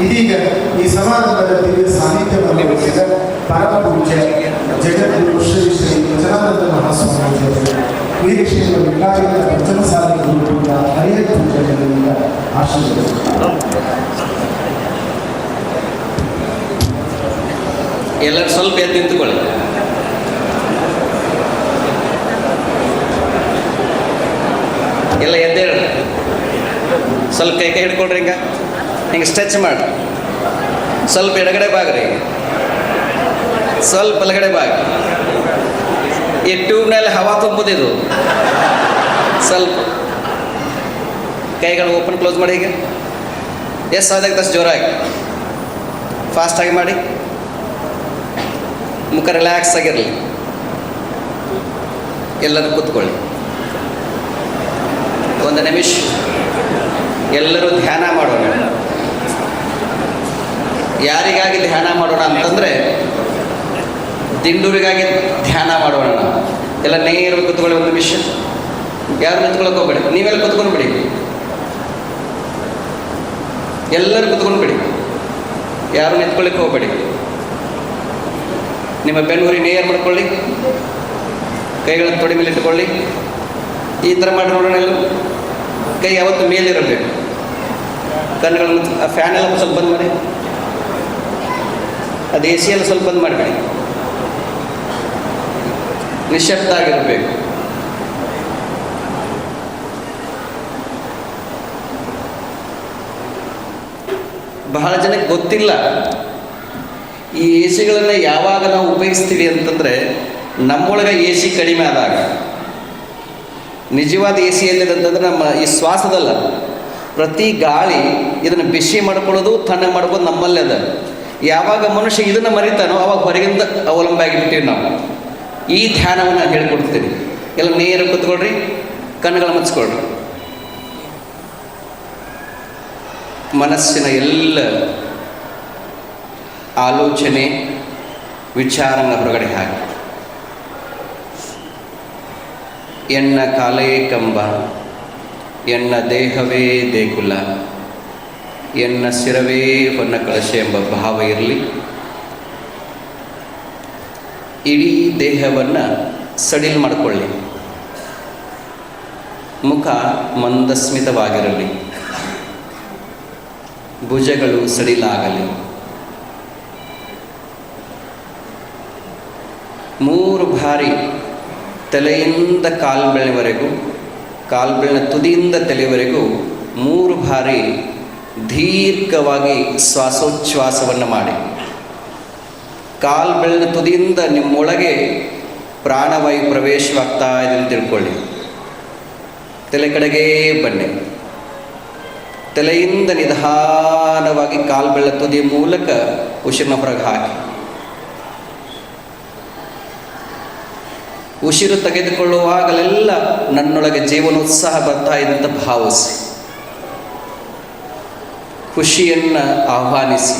ಇದೀಗ ಈ ಸಮಾರಂಭದ ದಿವ್ಯ ಸಾನ್ನಿಧ್ಯವನ್ನು ವಹಿಸಿದ ಪರಮ ಪೂಜ್ಯ ಜಗದ್ಗುರು ಶ್ರೀ ಶ್ರೀ ಗಜಾನಂದ ಮಹಾಸ್ವಾಮೀಜಿಯವರು ವೀರಕ್ಷೇತ್ರ ಲಿಂಗಾಯತ ಪಂಚಮಸಾಲಿ ಗುರುಕುಲದ ಹರಿಹರ ಪೂಜೆಗಳಿಂದ ಆಶೀರ್ವದಿಸುತ್ತಾರೆ ಎಲ್ಲರೂ ಸ್ವಲ್ಪ ಎದ್ದು ನಿಂತುಕೊಳ್ಳಿ ಎಲ್ಲ ಎದ್ದೇಳ್ರಿ ಸ್ವಲ್ಪ ಕೈ ಕೈ ಹಿಡ್ಕೊಳ್ರಿ ಹಿಂಗೆ ಹಿಂಗೆ ಸ್ಟ್ರೆಚ್ ಮಾಡಿ. ಸ್ವಲ್ಪ ಎಡಗಡೆ ಬಾಗ್ರಿ ಸ್ವಲ್ಪ ಬಲಗಡೆ ಬಾಗಿ ಈ ಟ್ಯೂಬ್ನಲ್ಲಿ ಹವಾ ತುಂಬುದಿದು ಸ್ವಲ್ಪ. ಕೈಗಳು ಓಪನ್ ಕ್ಲೋಸ್ ಮಾಡಿ ಈಗ. ಎಷ್ಟು ಸಾಧ್ಯ ತಷ್ಟು ಜೋರಾಗಿ. ಫಾಸ್ಟಾಗಿ ಮಾಡಿ. ಮುಖ ರಿಲ್ಯಾಕ್ಸ್ ಆಗಿರಲಿ. ಎಲ್ಲರೂ ಕೂತ್ಕೊಳ್ಳಿ. ಒಂದು ನಿಮಿಷ. ಎಲ್ಲರೂ ಧ್ಯಾನ ಮಾಡೋಣ. ಯಾರಿಗಾಗಿ ಧ್ಯಾನ ಮಾಡೋಣ ಅಂತಂದರೆ ದಿಂಡೂರಿಗಾಗಿ ಧ್ಯಾನ ಮಾಡೋಣ. ಎಲ್ಲ ನೇರ ಕೂತ್ಕೊಳ್ಳಿ ಒಂದು ಮಿಷನ್ ಯಾರು ನಿಂತ್ಕೊಳ್ಳೋಕೆ ಹೋಗ್ಬೇಡಿ. ನೀವೆಲ್ಲ ಕೂತ್ಕೊಂಡು ಬಿಡಿ ಎಲ್ಲರೂ ಕೂತ್ಕೊಂಡು ಬಿಡಿ ಯಾರು ನಿಂತ್ಕೊಳ್ಳಿಕ್ಕೆ ಹೋಗ್ಬೇಡಿ. ನಿಮ್ಮ ಬೆನ್ನುರಿ ನೇರ್ ಮಾಡ್ಕೊಳ್ಳಿ. ಕೈಗಳನ್ನು ತೊಡೆ ಮೇಲೆ ಇಟ್ಕೊಳ್ಳಿ ಈ ಥರ ಮಾಡಿ ನೋಡೋಣ ಎಲ್ಲ ಕೈ ಯಾವತ್ತು ಮೇಲಿರಬೇಕು. ಕಣ್ಣುಗಳನ್ನು ಆ ಫ್ಯಾನ್ ಎಲ್ಲ ಸ್ವಲ್ಪ ಬಂದ್ ಮಾಡಿ ಅದು ಎ ಸಿಯಲ್ಲಿ ಸ್ವಲ್ಪ ಬಂದ್ ಮಾಡಬೇಡಿ ನಿಶಬ್ದ ಆಗಿರಬೇಕು ಬಹಳ ಜನಕ್ಕೆ ಗೊತ್ತಿಲ್ಲ. ಈ ಎ ಸಿಗಳನ್ನು ಯಾವಾಗ ನಾವು ಉಪಯೋಗಿಸ್ತೀವಿ ಅಂತಂದರೆ ನಮ್ಮೊಳಗೆ ಎ ಸಿ ಕಡಿಮೆ ಆದಾಗ. ನಿಜವಾದ ಎ ಸಿ ಎಲ್ಲಿದಂತಂದ್ರೆ ನಮ್ಮ ಈ ಶ್ವಾಸದಲ್ಲ. ಪ್ರತಿ ಗಾಳಿ ಇದನ್ನು ಬಿಸಿ ಮಾಡ್ಕೊಳ್ಳೋದು, ತಣ್ಣಗೆ ಮಾಡ್ಬೋದು ನಮ್ಮಲ್ಲೇ ಅದ. ಯಾವಾಗ ಮನುಷ್ಯ ಇದನ್ನು ಮರಿತಾನೋ ಅವಾಗ ಹೊರಗಿಂದ ಅವಲಂಬ ಆಗಿಬಿಟ್ಟಿವಿ ನಾವು. ಈ ಧ್ಯಾನವನ್ನು ಹೇಳ್ಕೊಡ್ತೀನಿ. ಎಲ್ಲ ನೇರ ಕೂತ್ಕೊಳ್ರಿ, ಕಣ್ಣುಗಳ ಮುಚ್ಕೊಳ್ರಿ. ಮನಸ್ಸಿನ ಎಲ್ಲ ಆಲೋಚನೆ ವಿಚಾರನ ಹೊರಗಡೆ ಹಾಕಿ. ಎನ್ನ ಕಾಲೇ ಕಂಬ, ಎನ್ನ ದೇಹವೇ ದೇಗುಲ. ಎನ್ನ ಶಿರವೇ ಹೊನ್ನ ಕಳಶ ಎಂಬ ಭಾವ ಇರಲಿ. ಇಡೀ ದೇಹವನ್ನು ಸಡಿಲ್ ಮಾಡಿಕೊಳ್ಳಿ. ಮುಖ ಮಂದಸ್ಮಿತವಾಗಿರಲಿ. ಭುಜಗಳು ಸಡಿಲಾಗಲಿ. ಮೂರು ಬಾರಿ ತಲೆಯಿಂದ ಕಾಲ್ಬೆಳೆವರೆಗೂ ಕಾಲ್ಬೆಳಿನ ತುದಿಯಿಂದ ತಲೆಯವರೆಗೂ ಮೂರು ಬಾರಿ ದೀರ್ಘವಾಗಿ ಶ್ವಾಸೋಚ್ಛ್ವಾಸವನ್ನು ಮಾಡಿ. ಕಾಲ್ಬೆಳಿನ ತುದಿಯಿಂದ ನಿಮ್ಮೊಳಗೆ ಪ್ರಾಣವಾಯು ಪ್ರವೇಶವಾಗ್ತಾ ಇದೆ ಅಂತ ತಿಳ್ಕೊಳ್ಳಿ. ತಲೆ ಕಡೆಗೇ ಬನ್ನಿ. ತಲೆಯಿಂದ ನಿಧಾನವಾಗಿ ಕಾಲ್ಬೆಳ್ಳ ತುದಿಯ ಮೂಲಕ ಉಸಿರಿನ ಹೊರಗೆ ಹಾಕಿ. ಉಸಿರು ತೆಗೆದುಕೊಳ್ಳುವಾಗಲೆಲ್ಲ ನನ್ನೊಳಗೆ ಜೀವನೋತ್ಸಾಹ ಬರ್ತಾ ಇದೆ ಅಂತ ಭಾವಿಸಿ. ಖುಷಿಯನ್ನು ಆಹ್ವಾನಿಸಿ,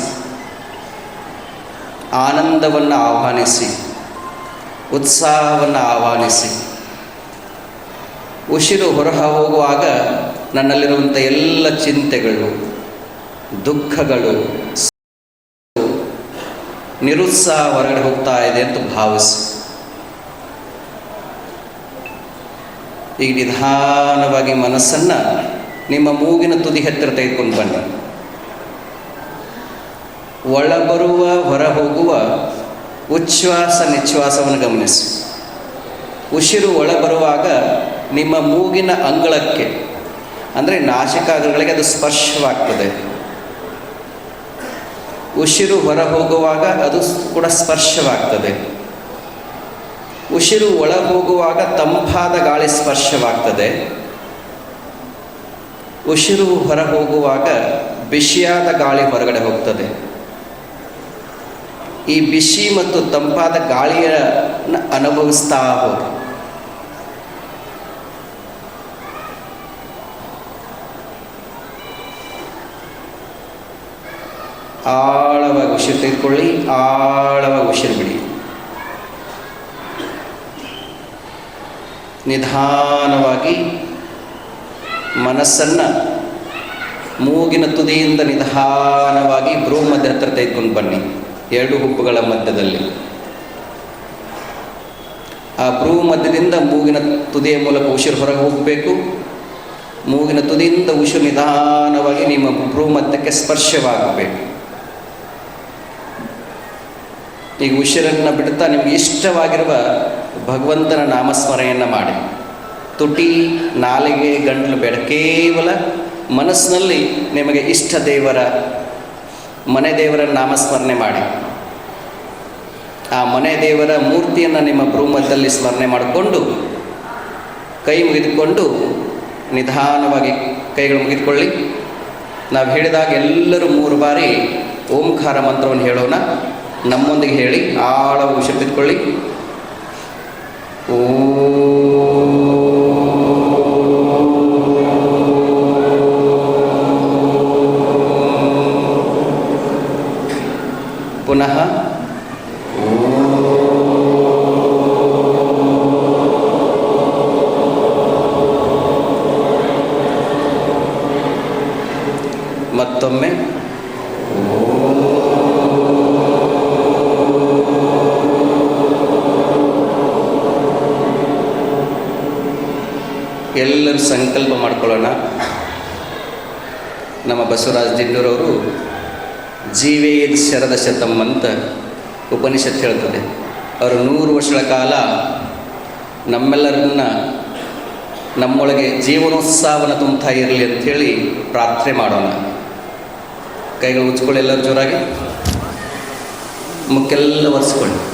ಆನಂದವನ್ನು ಆಹ್ವಾನಿಸಿ, ಉತ್ಸಾಹವನ್ನು ಆಹ್ವಾನಿಸಿ. ಉಸಿರು ಹೊರ ಹೋಗುವಾಗ ನನ್ನಲ್ಲಿರುವಂಥ ಎಲ್ಲ ಚಿಂತೆಗಳು, ದುಃಖಗಳು, ನಿರುತ್ಸಾಹ ಹೊರಗಡೆ ಹೋಗ್ತಾ ಇದೆ ಅಂತ ಭಾವಿಸಿ. ಈಗ ನಿಧಾನವಾಗಿ ಮನಸ್ಸನ್ನು ನಿಮ್ಮ ಮೂಗಿನ ತುದಿ ಹತ್ತಿರ ತೆಗೆದುಕೊಂಡು ಬನ್ನಿ. ಒಳಬರುವ ಹೊರ ಹೋಗುವ ಉಚ್ಛ್ವಾಸ ನಿಶ್ವಾಸವನ್ನು ಗಮನಿಸಿ. ಉಸಿರು ಒಳಬರುವಾಗ ನಿಮ್ಮ ಮೂಗಿನ ಅಂಗಳಕ್ಕೆ, ಅಂದರೆ ಅಂಗಗಳಿಗೆ ಅದು ಸ್ಪರ್ಶವಾಗ್ತದೆ. ಉಸಿರು ಹೊರ ಹೋಗುವಾಗ ಅದು ಕೂಡ ಸ್ಪರ್ಶವಾಗ್ತದೆ. ಉಸಿರು ಒಳ ಹೋಗುವಾಗ ತಂಪಾದ ಗಾಳಿ ಸ್ಪರ್ಶವಾಗ್ತದೆ. ಉಸಿರು ಹೊರ ಹೋಗುವಾಗ ಬಿಸಿಯಾದ ಗಾಳಿ ಹೊರಗಡೆ ಹೋಗ್ತದೆ. ಈ ಬಿಸಿ ಮತ್ತು ತಂಪಾದ ಗಾಳಿಯ ಅನುಭವಿಸ್ತಾ ಹೋಗಿ. ಆಳವಾಗಿ ಉಸಿರು ತೆಗೆದುಕೊಳ್ಳಿ, ಆಳವಾಗಿ ಉಸಿರು ಬಿಡಿ. ನಿಧಾನವಾಗಿ ಮನಸ್ಸನ್ನು ಮೂಗಿನ ತುದಿಯಿಂದ ನಿಧಾನವಾಗಿ ಮಧ್ಯ ಹತ್ರ ತೆಗೆದುಕೊಂಡು ಬನ್ನಿ. ಎರಡು ಹುಬ್ಬುಗಳ ಮಧ್ಯದಲ್ಲಿ. ಆ ಭ್ರೂ ಮಧ್ಯದಿಂದ ಮೂಗಿನ ತುದಿಯ ಮೂಲಕ ಉಸಿರು ಹೊರಗೆ ಹೋಗಬೇಕು. ಮೂಗಿನ ತುದಿಯಿಂದ ಉಸಿರು ನಿಧಾನವಾಗಿ ನಿಮ್ಮ ಭ್ರೂ ಮಧ್ಯಕ್ಕೆ ಸ್ಪರ್ಶವಾಗಬೇಕು. ಈಗ ಉಸಿರನ್ನು ಬಿಡುತ್ತಾ ನಿಮಗೆ ಇಷ್ಟವಾಗಿರುವ ಭಗವಂತನ ನಾಮಸ್ಮರಣೆಯನ್ನು ಮಾಡಿ. ತುಟಿ, ನಾಲಿಗೆ, ಗಂಟಲು ಬೇಡ. ಕೇವಲ ಮನಸ್ಸಿನಲ್ಲಿ ನಿಮಗೆ ಇಷ್ಟ ದೇವರ ಮನೆ ದೇವರ ನಾಮಸ್ಮರಣೆ ಮಾಡಿ. ಆ ಮನೆ ದೇವರ ಮೂರ್ತಿಯನ್ನು ನಿಮ್ಮ ಭ್ರೂಮದಲ್ಲಿ ಸ್ಮರಣೆ ಮಾಡಿಕೊಂಡು, ಕೈ ಮುಗಿದುಕೊಂಡು ನಿಧಾನವಾಗಿ ಕೈಗಳು ಮುಗಿದುಕೊಳ್ಳಿ. ನಾವು ಹೇಳಿದಾಗ ಎಲ್ಲರೂ ಮೂರು ಬಾರಿ ಓಂಕಾರ ಮಂತ್ರವನ್ನು ಹೇಳೋಣ. ನಮ್ಮೊಂದಿಗೆ ಹೇಳಿ ಆಳ ಉಸಿರು ತೆಗೆದುಕೊಳ್ಳಿ ಪುನಃ ಮತ್ತೊಮ್ಮೆ ಎಲ್ಲರೂ ಸಂಕಲ್ಪ ಮಾಡ್ಕೊಳ್ಳೋಣ. ನಮ್ಮ ಬಸವರಾಜ ದಿಂಡೂರವರು ಜೀವೇದ್ ಶರದ ಶತಮ್ ಅಂತ ಉಪನಿಷತ್ ಹೇಳ್ತದೆ. ಅವರು ನೂರು ವರ್ಷಗಳ ಕಾಲ ನಮ್ಮೆಲ್ಲರನ್ನ ನಮ್ಮೊಳಗೆ ಜೀವನೋತ್ಸಾಹವನ್ನು ತುಂಬುತ್ತಾ ಇರಲಿ ಅಂಥೇಳಿ ಪ್ರಾರ್ಥನೆ ಮಾಡೋಣ. ಕೈಗಳು ಉಚ್ಕೊಳ್ಳಿ ಎಲ್ಲರೂ ಜೋರಾಗಿ. ಮುಕ್ಕೆಲ್ಲ ಒರೆಸ್ಕೊಳ್ಳಿ.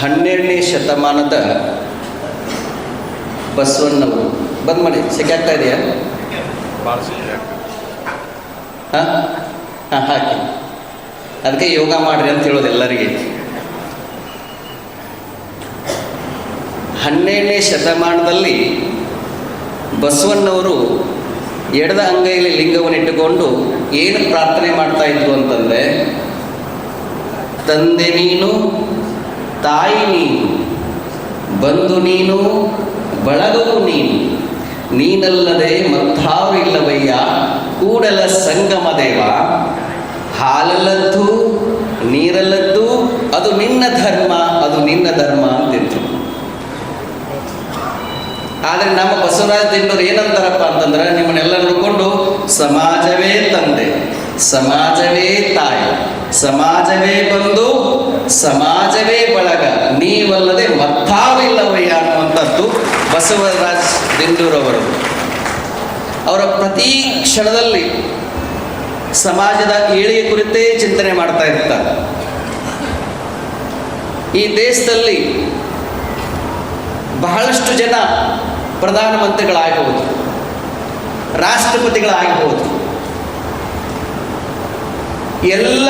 ಹನ್ನೆರಡನೇ ಶತಮಾನದ ಬಸವಣ್ಣವರು ಬಂದ್ ಮಾಡಿ ಸೆಕೆ ಆಗ್ತಾ ಇದೆಯಾ? ಹಾಂ? ಹಾಂ ಹಾಕಿ. ಅದಕ್ಕೆ ಯೋಗ ಮಾಡ್ರಿ ಅಂತ ಹೇಳೋದು ಎಲ್ಲರಿಗೆ. ಹನ್ನೆರಡನೇ ಶತಮಾನದಲ್ಲಿ ಬಸವಣ್ಣವರು ಎಡದ ಅಂಗೈಯಲ್ಲಿ ಲಿಂಗವನ್ನು ಇಟ್ಟುಕೊಂಡು ಏನು ಪ್ರಾರ್ಥನೆ ಮಾಡ್ತಾ ಇದ್ರು ಅಂತಂದರೆ ತಂದೆ ನೀನು ತಾಯಿ ನೀನು ಬಂಧು ನೀನು ಬಳಗವು ನೀನು. ನೀನಲ್ಲದೆ ಮತ್ತಾರು ಇಲ್ಲವಯ್ಯ? ಕೂಡಲ ಸಂಗಮ ದೇವ. ಹಾಲಲ್ಲದ್ದು, ನೀರಲ್ಲದ್ದು, ಅದು ನಿನ್ನ ಧರ್ಮ, ಅದು ನಿನ್ನ ಧರ್ಮ ಅಂತಿದ್ರು. ಆದರೆ ನಮ್ಮ ಬಸವರಾಜ ದಿಂಡರು ಏನಂತಾರಪ್ಪ ಅಂತಂದ್ರೆ, ನಿಮ್ಮನ್ನೆಲ್ಲ ನೋಡಿಕೊಂಡು, ಸಮಾಜವೇ ತಂದೆ, ಸಮಾಜವೇ ತಾಯಿ, ಸಮಾಜವೇ ಬಂದು ಸಮಾಜವೇ ಬಳಗ, ನೀವಲ್ಲದೆ ಮತ್ತಾವಿಲ್ಲವಯ್ಯ ಅನ್ನುವಂಥದ್ದು ಬಸವರಾಜ್ ದಿಂಡೂರವರು ಅವರ ಪ್ರತಿ ಕ್ಷಣದಲ್ಲಿ ಸಮಾಜದ ಏಳಿಗೆ ಕುರಿತೇ ಚಿಂತನೆ ಮಾಡ್ತಾ ಇರ್ತಾರೆ. ಈ ದೇಶದಲ್ಲಿ ಬಹಳಷ್ಟು ಜನ ಪ್ರಧಾನಮಂತ್ರಿಗಳಾಗಬಹುದು ರಾಷ್ಟ್ರಪತಿಗಳಾಗಬಹುದು ಎಲ್ಲ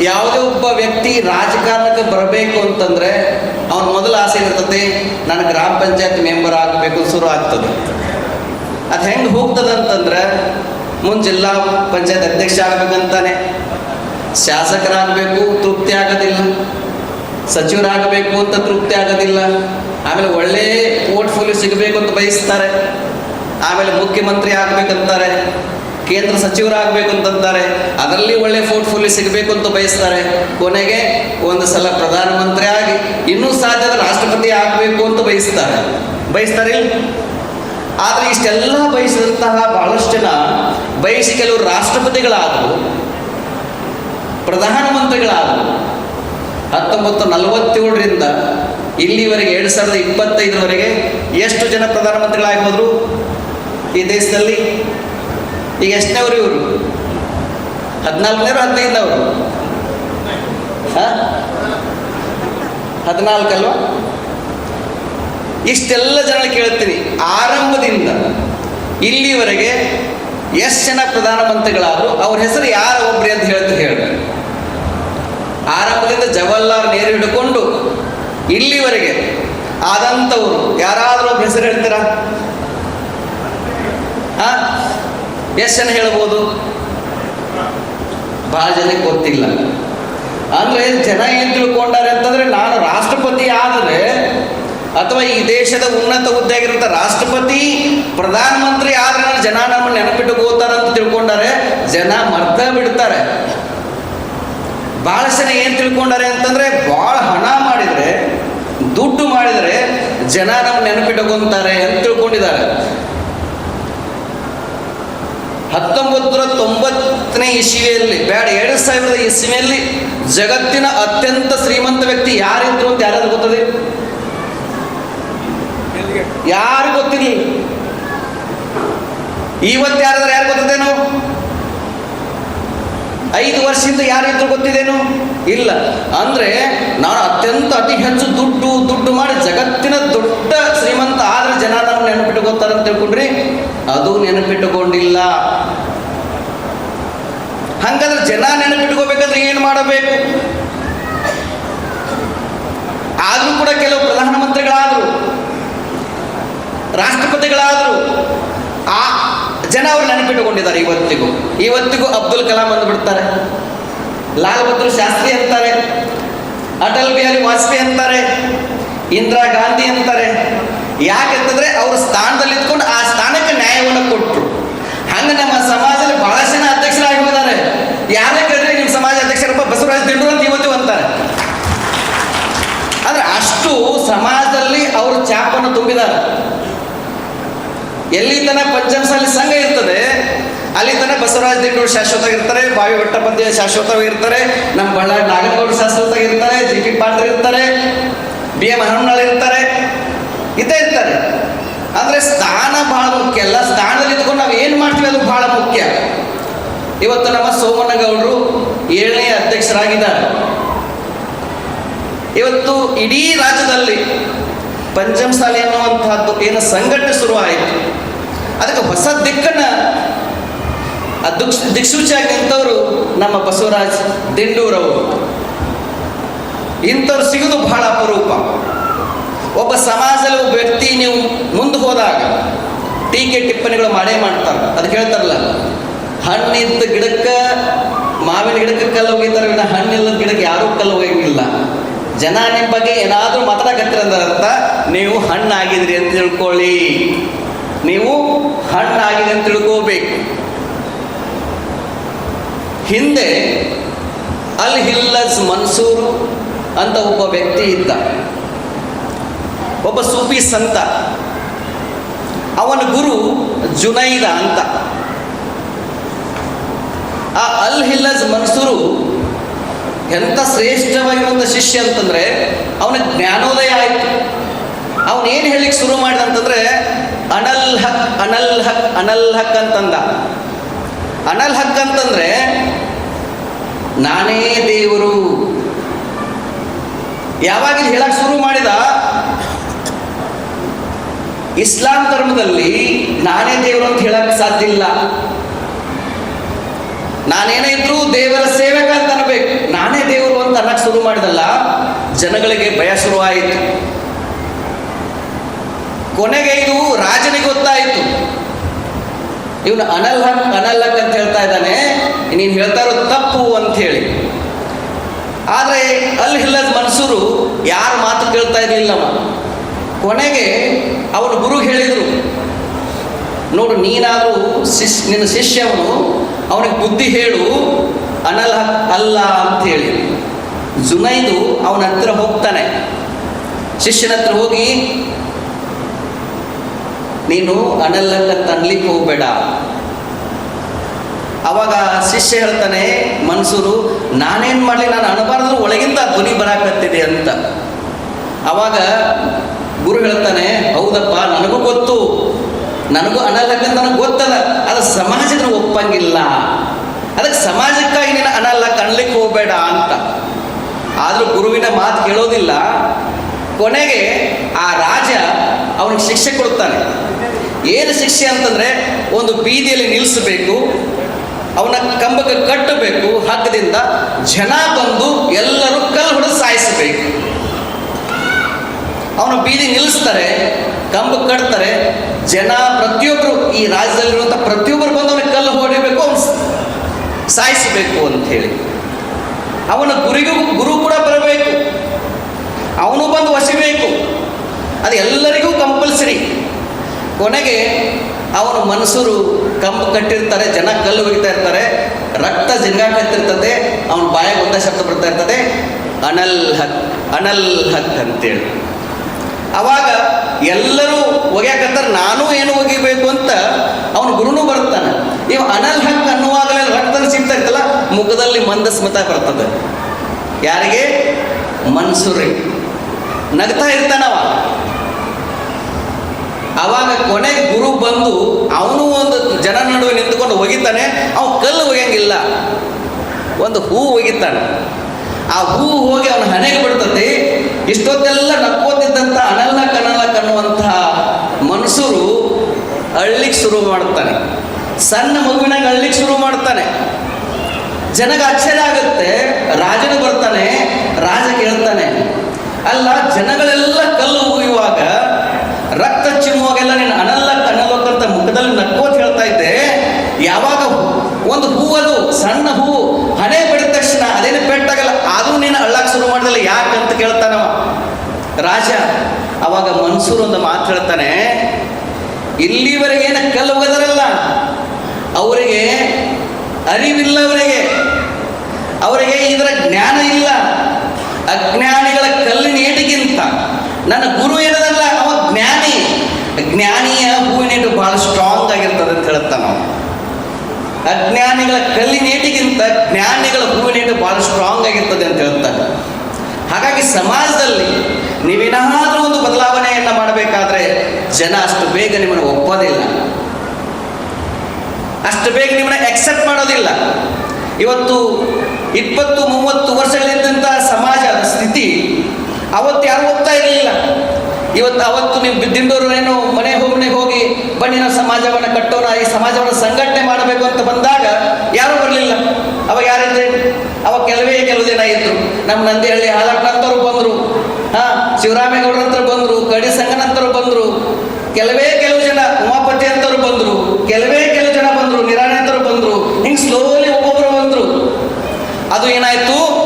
ಯಾವುದೇ ಒಬ್ಬ ವ್ಯಕ್ತಿ ರಾಜಕಾರಣಕ್ಕೆ ಬರಬೇಕು ಅಂತಂದ್ರೆ ಅವನ ಮೊದಲ ಆಸೆ ಇರ್ತದೆ ನಾನು ಗ್ರಾಮ ಪಂಚಾಯತ್ ಮೆಂಬರ್ ಆಗಬೇಕು ಶುರು ಆಗ್ತದೆ. ಅದು ಹೆಂಗೆ ಹೋಗ್ತದೆ ಅಂತಂದ್ರೆ, ಮುಂದೆ ಜಿಲ್ಲಾ ಪಂಚಾಯತ್ ಅಧ್ಯಕ್ಷ ಆಗ್ಬೇಕಂತಾನೆ. ಶಾಸಕರಾಗಬೇಕು, ತೃಪ್ತಿ ಆಗೋದಿಲ್ಲ. ಸಚಿವರಾಗಬೇಕು ಅಂತ ತೃಪ್ತಿ ಆಗೋದಿಲ್ಲ. ಆಮೇಲೆ ಒಳ್ಳೆ ಪೋರ್ಟ್ಫೋಲಿಯೋ ಸಿಗಬೇಕು ಅಂತ ಬಯಸ್ತಾರೆ. ಆಮೇಲೆ ಮುಖ್ಯಮಂತ್ರಿ ಆಗ್ಬೇಕಂತಾರೆ. ಕೇಂದ್ರ ಸಚಿವರಾಗಬೇಕು ಅಂತಂತಾರೆ ಅದರಲ್ಲಿ ಒಳ್ಳೆ ಪೋರ್ಟ್ಫೋಲಿಯೋ ಸಿಗಬೇಕು ಅಂತ ಬಯಸ್ತಾರೆ. ಕೊನೆಗೆ ಒಂದು ಸಲ ಪ್ರಧಾನಮಂತ್ರಿ ಆಗಿ ಇನ್ನೂ ಸಾಧ್ಯದ ರಾಷ್ಟ್ರಪತಿ ಆಗಬೇಕು ಅಂತ ಬಯಸ್ತಾರೆ. ಬಯಸ್ತಾರೆ ಆದರೆ ಇಷ್ಟೆಲ್ಲ ಬಯಸಿದಂತಹ ಬಹಳಷ್ಟು ಜನ ಬಯಸಿ ಕೆಲವರು ರಾಷ್ಟ್ರಪತಿಗಳಾದರು, ಪ್ರಧಾನಮಂತ್ರಿಗಳಾದರು, ಹತ್ತೊಂಬತ್ತು ನಲವತ್ತೇಳರಿಂದ ಇಲ್ಲಿವರೆಗೆ ಎರಡು ಸಾವಿರದ ಇಪ್ಪತ್ತೈದರವರೆಗೆ ಎಷ್ಟು ಜನ ಪ್ರಧಾನಮಂತ್ರಿಗಳಾಗಿ ಹೋದರು? ಈ ದೇಶದಲ್ಲಿ ಈಗ ಎಷ್ಟನೇವ್ರು ಇವರು? ಹದಿನಾಲ್ಕನೇರು ಹದಿನೈದನವರು ಹದಿನಾಲ್ಕಲ್ವ? ಇಷ್ಟೆಲ್ಲ ಜನ ಕೇಳ್ತೀನಿ ಆರಂಭದಿಂದ ಇಲ್ಲಿವರೆಗೆ ಎಷ್ಟು ಜನ ಪ್ರಧಾನಮಂತ್ರಿಗಳಾದ್ರು ಅವ್ರ ಹೆಸರು ಯಾರ ಒಬ್ರಿ ಅಂತ ಹೇಳ್ತಾರೆ ಹೇಳಿ ಆರಂಭದಿಂದ ಜವಾಹರ್ಲಾಲ್ ನೇರು ಹಿಡ್ಕೊಂಡು ಇಲ್ಲಿವರೆಗೆ ಆದಂಥವ್ರು, ಯಾರಾದರೂ ಒಬ್ಬ ಹೆಸರು ಹೇಳ್ತೀರಾ? ಎಷ್ಟು ಜನ ಹೇಳ್ಬೋದು? ಭಾಳ ಜನಕ್ಕೆ ಗೊತ್ತಿಲ್ಲ. ಅಂದರೆ ಜನ ಏನು ತಿಳ್ಕೊಂಡಾರೆ ಅಂತಂದರೆ ನಾನು ರಾಷ್ಟ್ರಪತಿ ಆದರೆ ಅಥವಾ ಈ ದೇಶದ ಉನ್ನತ ಹುದ್ದೆ ಆಗಿರುವಂಥ ರಾಷ್ಟ್ರಪತಿ, ಪ್ರಧಾನಮಂತ್ರಿ ಆದರೆ ಜನ ನಮ್ಮನ್ನು ನೆನಪಿಟ್ಟುಕೋತಾರೆ ಅಂತ ತಿಳ್ಕೊಂಡಾರೆ, ಜನ ಮರ್ತ ಬಿಡ್ತಾರೆ. ಭಾಳ ಜನ ಏನು ತಿಳ್ಕೊಂಡಾರೆ ಅಂತಂದರೆ ಭಾಳ ಹಣ ಮಾಡಿದರೆ, ದುಡ್ಡು ಮಾಡಿದರೆ ಜನ ನಮ್ಮ ನೆನಪಿಟ್ಟುಕೊಂತಾರೆ ಅಂತ ತಿಳ್ಕೊಂಡಿದ್ದಾರೆ. ಹತ್ತೊಂಬತ್ತು ತೊಂಬತ್ತನೇ ಇಸ್ವಿಯಲ್ಲಿ, ಬೇಡ, ಎರಡು ಸಾವಿರದ ಇಸ್ವಿಯಲ್ಲಿ ಜಗತ್ತಿನ ಅತ್ಯಂತ ಶ್ರೀಮಂತ ವ್ಯಕ್ತಿ ಯಾರಿದ್ರು ಅಂತ ಯಾರಾದ್ರೂ ಗೊತ್ತದೆ? ಯಾರು ಗೊತ್ತಿರಲಿ ಇವತ್ತು ಯಾರಾದ್ರೆ ಯಾರು ಗೊತ್ತದೇನು? ವರ್ಷದಿಂದ ಯಾರಿದ್ರು ಗೊತ್ತಿದೇನು? ಇಲ್ಲ. ಅಂದ್ರೆ ನಾನು ಅತ್ಯಂತ ಅತಿ ಹೆಚ್ಚು ದುಡ್ಡು ದುಡ್ಡು ಮಾಡಿ ಜಗತ್ತಿನ ದೊಡ್ಡ ಶ್ರೀಮಂತ, ಆದ್ರೆ ಜನ ನಾವು ನೆನಪಿಟ್ಟುಕೊತಾರೆ ಅಂತ ತಿಳ್ಕೊಂಡ್ರಿ? ಅದು ನೆನಪಿಟ್ಟುಕೊಂಡಿಲ್ಲ. ಹಂಗಂದ್ರೆ ಜನ ನೆನಪಿಟ್ಕೋಬೇಕಂದ್ರೆ ಏನು ಮಾಡಬೇಕು? ಆದ್ರೂ ಕೂಡ ಕೆಲವು ಪ್ರಧಾನಮಂತ್ರಿಗಳಾದ್ರು ರಾಷ್ಟ್ರಪತಿಗಳಾದ್ರು, ಆ ಜನ ಅವ್ರು ನೆನಪಿಟ್ಟುಕೊಂಡಿದ್ದಾರೆ ಇವತ್ತಿಗೂ. ಇವತ್ತಿಗೂ ಅಬ್ದುಲ್ ಕಲಾಂ ಅಂದ್ಬಿಡ್ತಾರೆ ಲಾಲ್ ಬಹದ್ದೂರ್ ಶಾಸ್ತ್ರಿ ಅಂತಾರೆ, ಅಟಲ್ ಬಿಹಾರಿ ವಾಜಪೇಯಿ ಅಂತಾರೆ, ಇಂದಿರಾ ಗಾಂಧಿ ಅಂತಾರೆ. ಯಾಕೆಂತಂದ್ರೆ ಅವ್ರ ಸ್ಥಾನದಲ್ಲಿ ಇದ್ಕೊಂಡು ಆ ಸ್ಥಾನಕ್ಕೆ ನ್ಯಾಯವನ್ನು ಕೊಟ್ಟರು ಹಂಗೆ ನಮ್ಮ ಸಮಾಜದಲ್ಲಿ ಬಹಳಷ್ಟು ಜನ ಅಧ್ಯಕ್ಷರಾಗಿ ಹೋಗಿದ್ದಾರೆ ಯಾರೇ ಕೇಳಿದ್ರೆ ನಿಮ್ಮ ಸಮಾಜ ಅಧ್ಯಕ್ಷರಪ್ಪ ಬಸವರಾಜ ದಿಂಡು ಅಂತ ಇವತ್ತು ಅಂತಾರೆ. ಆದ್ರೆ ಅಷ್ಟು ಸಮಾಜದಲ್ಲಿ ಅವರು ಚಾಪನ್ನು ತುಂಬಿದ್ದಾರೆ. ಎಲ್ಲಿ ತನ ಪಂಚಮಸಾಲಿ ಸಂಘ ಇರ್ತದೆ ಅಲ್ಲಿ ತನ ಬಸವರಾಜ ದಿಂಡೂರು ಶಾಶ್ವತವಾಗಿರ್ತಾರೆ, ಬಾವಿ ಭಟ್ಟಪದ್ಯ ಶಾಶ್ವತವಾಗಿರ್ತಾರೆ ನಮ್ಮ ಬಳ್ಳಾರಿ ನಾಗನಗೌಡ ಶಾಶ್ವತವಾಗಿರ್ತಾರೆ ಜಿ ಪಿ ಪಾಟೀಲ್ ಇರ್ತಾರೆ, ಬಿ ಎಂ ಹನುಮನಾಳ್ ಇರ್ತಾರೆ, ಇದ್ದೇ ಇರ್ತಾರೆ. ಅಂದ್ರೆ ಸ್ಥಾನ ಬಹಳ ಮುಖ್ಯ. ಅಲ್ಲ ಸ್ಥಾನದಲ್ಲಿ ಇದ್ಕೊಂಡು ನಾವು ಏನು ಮಾಡ್ತೀವಿ ಅದು ಬಹಳ ಮುಖ್ಯ. ಇವತ್ತು ನಮ್ಮ ಸೋಮನಗೌಡರು ಏಳನೇ ಅಧ್ಯಕ್ಷರಾಗಿದ್ದಾರೆ. ಇವತ್ತು ಇಡೀ ರಾಜ್ಯದಲ್ಲಿ ಪಂಚಮಸಾಲಿ ಅನ್ನುವಂತಹದ್ದು ಏನು ಸಂಘಟನೆ ಶುರುವಾಯಿತು. ಅದಕ್ಕೆ ಹೊಸ ದಿಕ್ಕನ್ನ ಆ ದುಕ್ ದಿಕ್ಸೂಚಿಯಾಗಿ ನಮ್ಮ ಬಸವರಾಜ್ ದಿಂಡೂರವರು. ಇಂಥವ್ರು ಸಿಗುವುದು ಬಹಳ ಅಪರೂಪ. ಒಬ್ಬ ಸಮಾಜದಲ್ಲಿ ಒಬ್ಬ ವ್ಯಕ್ತಿ ನೀವು ಮುಂದೆ ಹೋದಾಗ ಟೀಕೆ ಟಿಪ್ಪಣಿಗಳು ಮಾಡೇ ಮಾಡ್ತಾರೆ. ಅದು ಹೇಳ್ತಾರಲ್ಲ, ಹಣ್ಣಿದ್ದ ಗಿಡಕ್ಕೆ ಮಾವಿನ ಗಿಡಕ್ಕೆ ಕಲ್ಲು ಹೋಗಿದ್ದಾರೆ ವಿನ ಹಣ್ಣಿಲ್ಲದ ಗಿಡಕ್ಕೆ ಯಾರೂ ಕಲ್ಲು ಹೋಗಿಲ್ಲ ಜನ ನಿಮ್ಮ ಬಗ್ಗೆ ಏನಾದರೂ ಮಾತಾಡಕತ್ತಿರಂದ್ರಂತ ನೀವು ಹಣ್ಣಾಗಿದ್ರಿ ಅಂತ ತಿಳ್ಕೊಳ್ಳಿ. ನೀವು ಹಣ್ಣಾಗಿದೆ ಅಂತ ತಿಳ್ಕೋಬೇಕು ಹಿಂದೆ ಅಲ್ ಹಿಲ್ಲಸ್ ಮನ್ಸೂರ್ ಅಂತ ಒಬ್ಬ ವ್ಯಕ್ತಿ ಇದ್ದ. ಒಬ್ಬ ಸೂಫಿ ಸಂತ. ಅವನ ಗುರು ಜುನೈದ ಅಂತ. ಆ ಅಲ್ ಹಿಲ್ಲಜ್ ಮನ್ಸೂರು ಎಂಥ ಶ್ರೇಷ್ಠವಾಗಿರುವಂಥ ಶಿಷ್ಯ ಅಂತಂದ್ರೆ ಅವನ ಜ್ಞಾನೋದಯ ಆಯಿತು. ಅವನು ಏನು ಹೇಳಿಕ್ಕೆ ಶುರು ಮಾಡಿದ ಅಂತಂದ್ರೆ ಅನಲ್ ಹಕ್ ಅನಲ್ ಹಕ್ ಅನಲ್ ಹಕ್ ಅಂತಂದ. ಅನಲ್ ಹಕ್ ಅಂತಂದ್ರೆ ನಾನೇ ದೇವರು. ಯಾವಾಗ ಹೇಳಕ್ ಶುರು ಮಾಡಿದ? ಇಸ್ಲಾಂ ಧರ್ಮದಲ್ಲಿ ನಾನೇ ದೇವರು ಅಂತ ಹೇಳಕ್ ಸಾಧ್ಯ ಇಲ್ಲ. ನಾನೇನೇ ಇದ್ರು ದೇವರ ಸೇವಕ ಅಂತ ಅನ್ಬೇಕು. ನಾನೇ ದೇವರು ಅಂತ ಅನ್ನಕ್ ಶುರು ಮಾಡಿದಲ್ಲ, ಜನಗಳಿಗೆ ಭಯ ಶುರುವಾಯಿತು. ಕೊನೆಗೆ ಇದು ರಾಜನಿಗೆ ಗೊತ್ತಾಯಿತು. ಇವನು ಅನಲ್ ಹಕ್ ಅನಲ್ ಹಕ್ ಅಂತ ಹೇಳ್ತಾ ಇದ್ದಾನೆ. ನೀನು ಹೇಳ್ತಾ ಇರೋದು ತಪ್ಪು ಅಂತ ಹೇಳಿ. ಆದರೆ ಅಲ್ ಹಿಲ್ಲದ್ ಮನ್ಸೂರು ಯಾರ ಮಾತು ಕೇಳ್ತಾ ಇರಲಿಲ್ಲವ. ಕೊನೆಗೆ ಅವನು ಗುರು ಹೇಳಿದರು. ನೋಡು, ನೀನಾದರೂ ಶಿಶ್, ನಿನ್ನ ಶಿಷ್ಯವನು ಅವನಿಗೆ ಬುದ್ಧಿ ಹೇಳು ಅನಲ್ ಹಕ್ ಅಲ್ಲ ಅಂತ ಹೇಳಿ. ಜುನೈದು ಅವನ ಹತ್ರ ಹೋಗ್ತಾನೆ. ಶಿಷ್ಯನ ಹತ್ರ ಹೋಗಿ ನೀನು ಅನಲ್ಲಕ್ಕ ತನ್ಲಿಕ್ಕೆ ಹೋಗ್ಬೇಡ. ಅವಾಗ ಶಿಷ್ಯ ಹೇಳ್ತಾನೆ, ಮನ್ಸೂರು, ನಾನೇನು ಮಾಡಲಿ? ನಾನು ಅಣಬಾರ್ದು ಒಳಗಿಂದ ಧ್ವನಿ ಬರಾಕತ್ತಿದೆ ಅಂತ. ಅವಾಗ ಗುರು ಹೇಳ್ತಾನೆ, ಹೌದಪ್ಪ, ನನಗೂ ಗೊತ್ತು. ನನಗೂ ಅನಲ್ಲಕ್ಕ ನನಗೆ ಗೊತ್ತದ. ಅದು ಸಮಾಜದ ಒಪ್ಪಂಗಿಲ್ಲ. ಅದಕ್ಕೆ ಸಮಾಜಕ್ಕಾಗಿ ನೀನು ಅನಲ್ಲ ಕಣ್ಲಿಕ್ಕೆ ಹೋಗಬೇಡ ಅಂತ. ಆದರೂ ಗುರುವಿನ ಮಾತು ಕೇಳೋದಿಲ್ಲ. ಕೊನೆಗೆ ಆ ರಾಜ ಅವನಿಗೆ ಶಿಕ್ಷೆ ಕೊಡ್ತಾನೆ. ಏನು ಶಿಕ್ಷೆ ಅಂತಂದ್ರೆ ಒಂದು ಬೀದಿಯಲ್ಲಿ ನಿಲ್ಲಿಸಬೇಕು ಅವನ ಕಂಬಕ್ಕೆ ಕಟ್ಟಬೇಕು, ಹಗ್ಗದಿಂದ ಜನ ಬಂದು ಎಲ್ಲರೂ ಕಲ್ಲು ಹೊಡೆದು ಸಾಯಿಸಬೇಕು. ಅವನ ಬೀದಿ ನಿಲ್ಲಿಸ್ತಾರೆ ಕಂಬ ಕಟ್ತಾರೆ, ಜನ ಪ್ರತಿಯೊಬ್ಬರು ಈ ರಾಜ್ಯದಲ್ಲಿರುವಂಥ ಪ್ರತಿಯೊಬ್ಬರು ಬಂದು ಅವನಿಗೆ ಕಲ್ಲು ಹೊಡಿಬೇಕು, ಅವನು ಸಾಯಿಸಬೇಕು ಹೇಳಿ ಅವನ ಗುರಿಗೂ ಗುರು ಕೂಡ ಬರಬೇಕು. ಅವನು ಬಂದು ವಸಿಬೇಕು ಅದು ಎಲ್ಲರಿಗೂ ಕಂಪಲ್ಸರಿ ಕೊನೆಗೆ ಅವನು ಮನಸ್ಸರು ಕಂಬು ಕಟ್ಟಿರ್ತಾರೆ, ಜನ ಕಲ್ಲು ಒಗಿತಾ ಇರ್ತಾರೆ, ರಕ್ತ ಜಿಂಗಾಕತ್ತಿರ್ತದೆ ಅವನ ಬಾಯಾಗ ಒಂದ ಶಬ್ದ ಬರ್ತಾ ಇರ್ತದೆ, ಅನಲ್ ಹಕ್ ಅನಲ್ ಹಕ್ ಅಂತೇಳಿ. ಅವಾಗ ಎಲ್ಲರೂ ಒಗ್ಯಾಕಂತಾರೆ ನಾನು ಏನು ಒಗಿಬೇಕು ಅಂತ ಅವನ ಗುರುನು ಬರ್ತಾನೆ ಇವ ಅನಲ್ ಹಕ್ ಅನ್ನುವಾಗಲೇ ರಕ್ತನ ಸಿಗ್ತಾ ಇರ್ತಲ್ಲ, ಮುಖದಲ್ಲಿ ಮಂದಸ್ಮತ ಬರ್ತದೆ. ಯಾರಿಗೆ? ಮನ್ಸೂರಿ ನಗ್ತಾ ಇರ್ತಾನವ. ಅವಾಗ ಕೊನೆ ಗುರು ಬಂದು ಅವನು ಒಂದು ಜನ ನಡುವೆ ನಿಂತುಕೊಂಡು ಒಗಿತಾನೆ, ಅವ ಕಲ್ಲು ಒಯ್ಯಂಗಿಲ್ಲ ಒಂದು ಹೂ ಒಗಿತಾನೆ. ಆ ಹೂ ಹೋಗಿ ಅವನ ಹಣೆಗೆ ಬಿಡ್ತತಿ ಇಷ್ಟೊತ್ತೆಲ್ಲ ನಕ್ಕೋತಿದ್ದಂಥ ಅನಲ್ಲ ಕನಲ ಕನ್ನುವಂತಹ ಮನುಷ್ಯರು ಅಳ್ಲಿಕ್ಕೆ ಶುರು ಮಾಡ್ತಾನೆ. ಸಣ್ಣ ಮಗುವಿನಾಗ ಅಳ್ಲಿಕ್ಕೆ ಶುರು ಮಾಡ್ತಾನೆ. ಜನಗ ಆಶ್ಚರ್ಯ ಆಗುತ್ತೆ. ರಾಜನು ಬರ್ತಾನೆ, ರಾಜ ಕೇಳ್ತಾನೆ. ಅಲ್ಲ, ಜನಗಳೆಲ್ಲ ಕಲ್ಲು ಉಗಿಯುವಾಗ ರಕ್ತ ಚಿಮ್ಮುವಾಗೆಲ್ಲ ನೀನು ಅನಲ್ಲ ಕನಲಕ್ಕಂತ ಮುಖದಲ್ಲಿ ನಕ್ಕೋತ್ ಹೇಳ್ತಾ ಇದ್ದೆ, ಯಾವಾಗ ಒಂದು ಹೂವದು ಸಣ್ಣ ಹೂವು ಹಣೆ ಬಿಡಿದ ತಕ್ಷಣ ಅದೇನು ಪೆಟ್ಟಾಗಲ್ಲ ಅದು ನೀನು ಅಳ್ಳಕ್ಕೆ ಶುರು ಮಾಡಿದಲ್ಲ ಯಾಕೆ ಅಂತ ಕೇಳ್ತಾನವ. ರಾಜ, ಅವಾಗ ಮನ್ಸೂರ್ ಒಂದು ಮಾತು ಹೇಳ್ತಾನೆ ಇಲ್ಲಿವರೆಗೆ ಏನು ಕಲ್ಲು ಅವರಿಗೆ ಅರಿವಿಲ್ಲ ಅವರಿಗೆ ಅವರಿಗೆ ಇದರ ಜ್ಞಾನ ಇಲ್ಲ. ಅಜ್ಞಾನಿಗಳ ಕಲ್ಲಿನ ಏಟಿಗಿಂತ ನನ್ನ ಗುರು ಏನದಲ್ಲ, ಅವ ಜ್ಞಾನಿ, ಜ್ಞಾನಿಯ ಹೂವಿನೇಟು ಬಹಳ ಸ್ಟ್ರಾಂಗ್ ಆಗಿರ್ತದೆ ಅಂತ ಹೇಳುತ್ತ ನಾವು. ಅಜ್ಞಾನಿಗಳ ಕಲ್ಲಿನೇಟಿಗಿಂತ ಜ್ಞಾನಿಗಳ ಹೂವಿನೇಟು ಬಹಳ ಸ್ಟ್ರಾಂಗ್ ಆಗಿರ್ತದೆ ಅಂತ ಹೇಳುತ್ತಾರೆ ಹಾಗಾಗಿ ಸಮಾಜದಲ್ಲಿ ನೀವೇನಾದರೂ ಒಂದು ಬದಲಾವಣೆಯನ್ನು ಮಾಡಬೇಕಾದ್ರೆ ಜನ ಅಷ್ಟು ಬೇಗ ನಿಮ್ಮನ್ನು ಒಪ್ಪೋದಿಲ್ಲ ಅಷ್ಟು ಬೇಗ ನಿಮ್ಮನ್ನ ಎಕ್ಸೆಪ್ಟ್ ಮಾಡೋದಿಲ್ಲ. ಇವತ್ತು ಇಪ್ಪತ್ತು, ಮೂವತ್ತು ವರ್ಷಗಳಿದ್ದಂಥ ಸಮಾಜದ ಸ್ಥಿತಿ ಅವತ್ತು ಯಾರು ಒಪ್ತಾ ಇರಲಿಲ್ಲ. ಇವತ್ತು, ಅವತ್ತು ನೀವು ಏನು ಮನೆ ಹೋಗಿ ಹೋಗಿ ಬನ್ನಿ ನಾವು ಸಮಾಜವನ್ನು ಕಟ್ಟೋಣ, ಈ ಸಮಾಜವನ್ನು ಸಂಘಟನೆ ಮಾಡಬೇಕು ಅಂತ ಬಂದಾಗ ಯಾರೂ ಬರಲಿಲ್ಲ. ಅವಾಗ ಯಾರಿದ್ರೆ? ಅವಾಗ ಕೆಲವೇ, ಕೆಲವು ಜನ ಇದ್ರು. ನಮ್ಮ ನಂದಿಹಳ್ಳಿ ಹಾಲಪ್ಪನಂತವ್ರು ಬಂದರು. ಹಾ, ಶಿವರಾಮೇಗೌಡರ ಹತ್ರ ಬಂದರು, ಕಡಿ ಸಂಗನಂತರು ಬಂದರು. ಕೆಲವೇ, ಕೆಲವು ಜನ ಉಮಾಪತಿ ಅಂತವ್ರು ಬಂದರು. ಕೆಲವೇ, ಕೆಲವು ಜನ ಬಂದರು, ನಿರಾಣೆ ಅಂತರು ಬಂದರು. ಹಿಂಗೆ ಸ್ಲೋಲಿ ಒಬ್ಬೊಬ್ಬರು ಬಂದರು. ಅದು ಏನಾಯಿತು?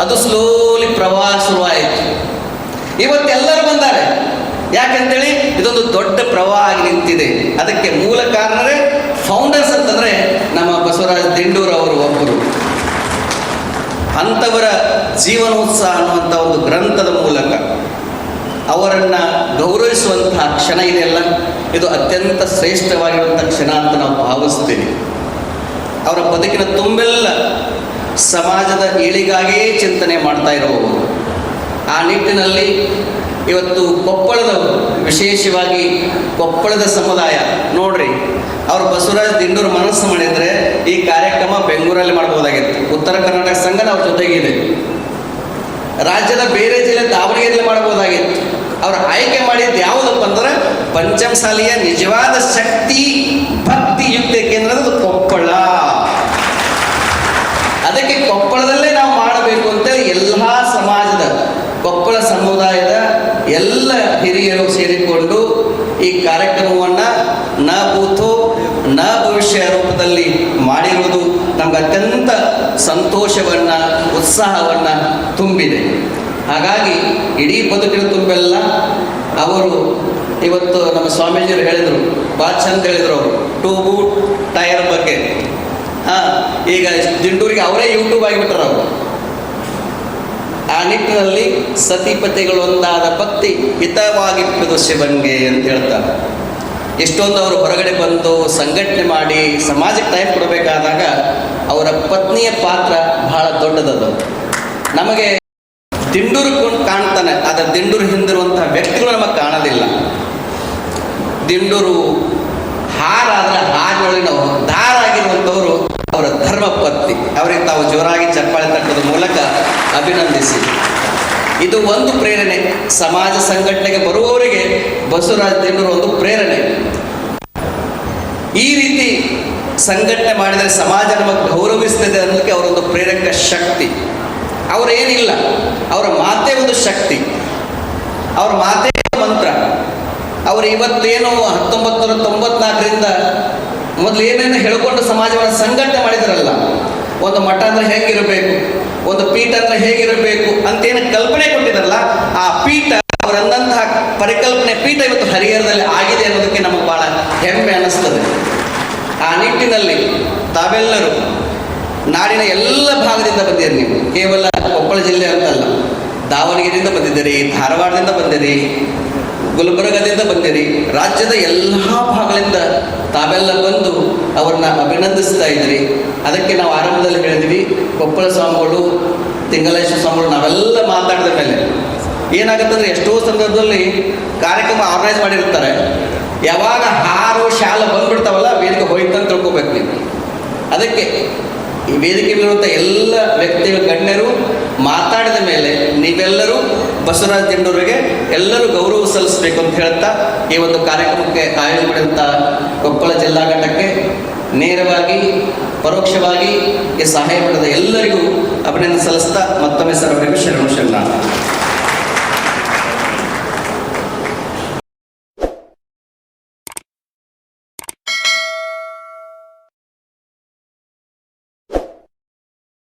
ಅದು ಸ್ಲೋಲಿ ಪ್ರವಾಹ ಶುರುವಾಯಿತು. ಇವತ್ತೆಲ್ಲರೂ ಬಂದಾರೆ. ಯಾಕಂತೇಳಿ ಇದೊಂದು ದೊಡ್ಡ ಪ್ರವಾಹ ಆಗಿ ನಿಂತಿದೆ. ಅದಕ್ಕೆ ಮೂಲ ಕಾರಣರೇ ಫೌಂಡರ್ಸ್ ಅಂತಂದ್ರೆ ನಮ್ಮ ಬಸವರಾಜ್ ದಿಂಡೂರ್ ಅವರು ಒಬ್ಬರು. ಅಂಥವರ ಜೀವನೋತ್ಸಾಹ ಅನ್ನುವಂಥ ಒಂದು ಗ್ರಂಥದ ಮೂಲಕ ಅವರನ್ನು ಗೌರವಿಸುವಂತಹ ಕ್ಷಣ ಇದೆಯಲ್ಲ? ಇದು ಅತ್ಯಂತ ಶ್ರೇಷ್ಠವಾಗಿರುವಂಥ ಕ್ಷಣ ಅಂತ ನಾವು ಭಾವಿಸ್ತೀವಿ. ಅವರ ಬದುಕಿನ ತುಂಬೆಲ್ಲ ಸಮಾಜದ ಏಳಿಗಾಗಿಯೇ ಚಿಂತನೆ ಮಾಡ್ತಾ ಇರುವವರು ಆ ನಿಟ್ಟಿನಲ್ಲಿ ಇವತ್ತು ಕೊಪ್ಪಳದ, ವಿಶೇಷವಾಗಿ ಕೊಪ್ಪಳದ ಸಮುದಾಯ, ನೋಡ್ರಿ, ಅವರು ಬಸವರಾಜ್ ದಿಂಡೂರು ಮನಸ್ಸು ಮಾಡಿದರೆ ಈ ಕಾರ್ಯಕ್ರಮ ಬೆಂಗಳೂರಲ್ಲಿ ಮಾಡ್ಬೋದಾಗಿತ್ತು. ಉತ್ತರ ಕರ್ನಾಟಕ ಸಂಘ ಅವ್ರ ಜೊತೆಗಿದೆ ರಾಜ್ಯದ ಬೇರೆ ಜಿಲ್ಲೆ ದಾವಣಗೆರೆಯಲ್ಲಿ ಮಾಡ್ಬೋದಾಗಿತ್ತು. ಅವರು ಆಯ್ಕೆ ಮಾಡಿದ್ದು ಯಾವುದಪ್ಪ ಅಂದ್ರೆ ಪಂಚಮಸಾಲಿಯ ನಿಜವಾದ ಶಕ್ತಿ, ಭಕ್ತಿ ಯುಕ್ತ ಕೇಂದ್ರದ ಕೊಪ್ಪಳ ಅದಕ್ಕೆ ಕೊಪ್ಪಳದಲ್ಲೇ ನಾವು ಮಾಡಬೇಕು ಅಂತೇಳಿ ಎಲ್ಲ ಸಮಾಜದ ಕೊಪ್ಪಳ ಸಮುದಾಯದ ಎಲ್ಲ ಹಿರಿಯರು ಸೇರಿಕೊಂಡು ಈ ಕಾರ್ಯಕ್ರಮವನ್ನು ನ ಭೂತೋ ನ ಭವಿಷ್ಯ ರೂಪದಲ್ಲಿ ಮಾಡಿರುವುದು ನಮ್ಗೆ ಅತ್ಯಂತ ಸಂತೋಷವನ್ನು, ಉತ್ಸಾಹವನ್ನು ತುಂಬಿದೆ. ಹಾಗಾಗಿ ಇಡೀ ಬದುಕಿನ ತುಂಬೆಲ್ಲ ಅವರು ಇವತ್ತು ನಮ್ಮ ಸ್ವಾಮೀಜಿಯವರು ಹೇಳಿದರು ಭಾಳ ಚಂದ ಹೇಳಿದರು ಅವರು, ಟೂ ಬೂಟ್ ಟೈರ್ ಬಗ್ಗೆ. ಹಾಂ, ಈಗ ದಿಂಡೂರಿಗೆ ಅವರೇ ಯೂಟ್ಯೂಬ್ ಆಗಿಬಿಟ್ರು ಅವರು. ಆ ನಿಟ್ಟಿನಲ್ಲಿ ಸತಿಪತಿಗಳು ಒಂದಾದ ಭಕ್ತಿ ಹಿತವಾಗಿಟ್ಟದು ಶಿವನ್ಗೆ ಅಂತ ಹೇಳ್ತಾರೆ. ಎಷ್ಟೊಂದು ಅವರು ಹೊರಗಡೆ ಬಂದು ಸಂಘಟನೆ ಮಾಡಿ ಸಮಾಜಕ್ಕೆ ಟೈಮ್ ಕೊಡಬೇಕಾದಾಗ ಅವರ ಪತ್ನಿಯ ಪಾತ್ರ ಬಹಳ ದೊಡ್ಡದದು. ನಮಗೆ ದಿಂಡೂರು ಕಾಣ್ತಾನೆ, ಆದರೆ ದಿಂಡೂರು ಹಿಂದಿರುವಂತಹ ವ್ಯಕ್ತಿಗಳು ನಮಗೆ ಕಾಣೋದಿಲ್ಲ. ದಿಂಡೂರು ಹಾರ ಹಾರಿನೊಳಗಿನ ದಾರ ಆಗಿರುವಂಥವರು ಅವರ ಧರ್ಮ ಪತ್ನಿ. ಅವರಿಗೆ ತಾವು ಜೋರಾಗಿ ಚಪ್ಪಾಳೆ ತಟ್ಟದ ಮೂಲಕ ಅಭಿನಂದಿಸಿ. ಇದು ಒಂದು ಪ್ರೇರಣೆ. ಸಮಾಜ ಸಂಘಟನೆಗೆ ಬರುವವರಿಗೆ ಬಸವರಾಜ ದೇವರು ಒಂದು ಪ್ರೇರಣೆ. ಈ ರೀತಿ ಸಂಘಟನೆ ಮಾಡಿದರೆ ಸಮಾಜ ನಮಗೆ ಗೌರವಿಸ್ತದೆ ಅನ್ನೋದಕ್ಕೆ ಅವರೊಂದು ಪ್ರೇರಕ ಶಕ್ತಿ. ಅವರೇನಿಲ್ಲ ಅವರ ಮಾತೇ ಒಂದು ಶಕ್ತಿ. ಅವರ ಮಾತೇ ಮಂತ್ರ. ಅವರು ಇವತ್ತೇನು ಹತ್ತೊಂಬತ್ತು ನೂರ ತೊಂಬತ್ನಾಲ್ಕರಿಂದ ಮೊದಲು ಏನೇನು ಹೇಳ್ಕೊಂಡು ಸಮಾಜವನ್ನು ಸಂಘಟನೆ ಮಾಡಿದ್ರಲ್ಲ, ಒಂದು ಮಠ ಅಂದ್ರೆ ಹೇಗಿರಬೇಕು, ಒಂದು ಪೀಠ ಅಂದ್ರೆ ಹೇಗಿರಬೇಕು ಅಂತೇನು ಕಲ್ಪನೆ ಕೊಟ್ಟಿದ್ರಲ್ಲ, ಆ ಪೀಠ ಅವರಂದಂತಹ ಪರಿಕಲ್ಪನೆ ಪೀಠ ಇವತ್ತು ಹರಿಹರದಲ್ಲಿ ಆಗಿದೆ ಅನ್ನೋದಕ್ಕೆ ನಮಗೆ ಬಹಳ ಹೆಮ್ಮೆ ಅನ್ನಿಸ್ತದೆ. ಆ ನಿಟ್ಟಿನಲ್ಲಿ ತಾವೆಲ್ಲರೂ ನಾಡಿನ ಎಲ್ಲ ಭಾಗದಿಂದ ಬಂದಿರಿ ನೀವು. ಕೇವಲ ಕೊಪ್ಪಳ ಜಿಲ್ಲೆ ಅಂತಲ್ಲ, ದಾವಣಗೆರೆಯಿಂದ ಬಂದಿದ್ದೀರಿ, ಧಾರವಾಡದಿಂದ ಬಂದಿರಿ ಗುಲ್ಬರ್ಗದಿಂದ ಬಂದಿರಿ. ರಾಜ್ಯದ ಎಲ್ಲ ಭಾಗಗಳಿಂದ ತಾವೆಲ್ಲ ಬಂದು ಅವ್ರನ್ನ ಅಭಿನಂದಿಸ್ತಾ ಇದ್ರಿ. ಅದಕ್ಕೆ ನಾವು ಆರಂಭದಲ್ಲಿ ಹೇಳಿದ್ವಿ, ಕೊಪ್ಪಳ ಸ್ವಾಮಿಗಳು ತಿಂಗಲೇಶ್ವರ ಸ್ವಾಮಿಗಳು, ನಾವೆಲ್ಲ ಮಾತಾಡಿದ ಮೇಲೆ ಏನಾಗುತ್ತಂದ್ರೆ ಎಷ್ಟೋ ಸಂದರ್ಭದಲ್ಲಿ ಕಾರ್ಯಕ್ರಮ ಆರ್ಗನೈಸ್ ಮಾಡಿರ್ತಾರೆ. ಯಾವಾಗ ಹಾರು ಶಾಲೆ ಬಂದ್ಬಿಡ್ತಾವಲ್ಲ, ವೇದಿಕೆ ಹೋಯ್ತು ಅಂತ ತಿಳ್ಕೊಬೇಕು ನೀವು. ಅದಕ್ಕೆ ಈ ವೇದಿಕೆ ಎಲ್ಲ ವ್ಯಕ್ತಿಗಳ ಗಣ್ಯರು ಮಾತಾಡಿದ ಮೇಲೆ ನೀವೆಲ್ಲರೂ ಬಸವರಾಜ ದಿಂಡೂರಿಗೆ ಎಲ್ಲರೂ ಗೌರವ ಸಲ್ಲಿಸಬೇಕು ಅಂತ ಹೇಳ್ತಾ ಈ ಒಂದು ಕಾರ್ಯಕ್ರಮಕ್ಕೆ ಆಯೋಜನೆ ಕೊಪ್ಪಳ ಜಿಲ್ಲಾ ಘಟಕಕ್ಕೆ ನೇರವಾಗಿ, ಪರೋಕ್ಷವಾಗಿ ಈ ಸಹಾಯ ಮಾಡಿದ ಎಲ್ಲರಿಗೂ ಅಭಿನಂದನೆ ಸಲ್ಲಿಸ್ತಾ ಮತ್ತೊಮ್ಮೆ ಸರ್ವರಿಗೂ ಶರಣು ಶರಣ.